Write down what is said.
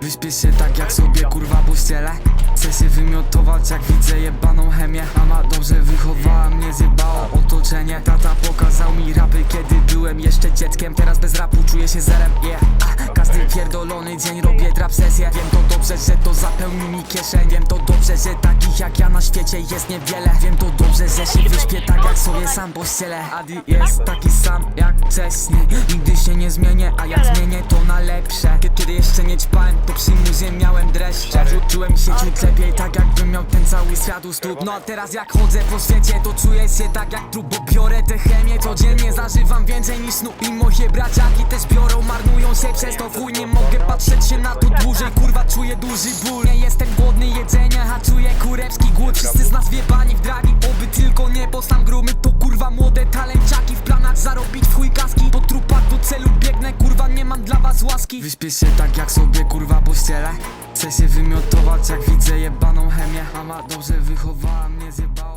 Wyśpię się tak jak sobie kurwa pościelę Chcę się wymiotować jak widzę jebaną chemię. Mama dobrze wychowała mnie, zjebało otoczenie. Tata pokazał mi rapy kiedy byłem jeszcze dzieckiem. Teraz bez rapu czuję się zerem, yeah. Każdy pierdolony dzień robię trap sesję Wiem to dobrze, że to zapełni mi kieszeń. Wiem to dobrze, że takich jak ja na świecie jest niewiele. Wiem to dobrze, że się wyśpię tak jak sobie sam pościelę Adi jest taki sam jak wcześniej. Nigdy się nie zmienię, a jak zmienię to na lepsze. Kiedy jeszcze nie ćpałem, to przy muzie miałem dreszcze. Czu- Czułem się ciut lepiej, tak jakbym miał ten cały świat u stóp. No a teraz jak chodzę po świecie, to czuję się tak jak trup Bo biorę tę chemię, codziennie zażywam więcej niż snu I moje braciaki też biorą, marnują się przez to. Chuj Nie mogę patrzeć się na to dłużej, kurwa czuję duży ból. Nie jestem głodny jedzenia, a czuję kurewski głód. Wszyscy z nas wiebani w dragi, oby tylko nie postam grumy To kurwa młode talenciaki zarobić w chuj kaski Po trupach do celu biegnę, kurwa nie mam dla was łaski. Wyśpię się tak jak sobie kurwa pościelę Chcę się wymiotować jak widzę jebaną chemię. Mama dobrze wychowała mnie, zjebało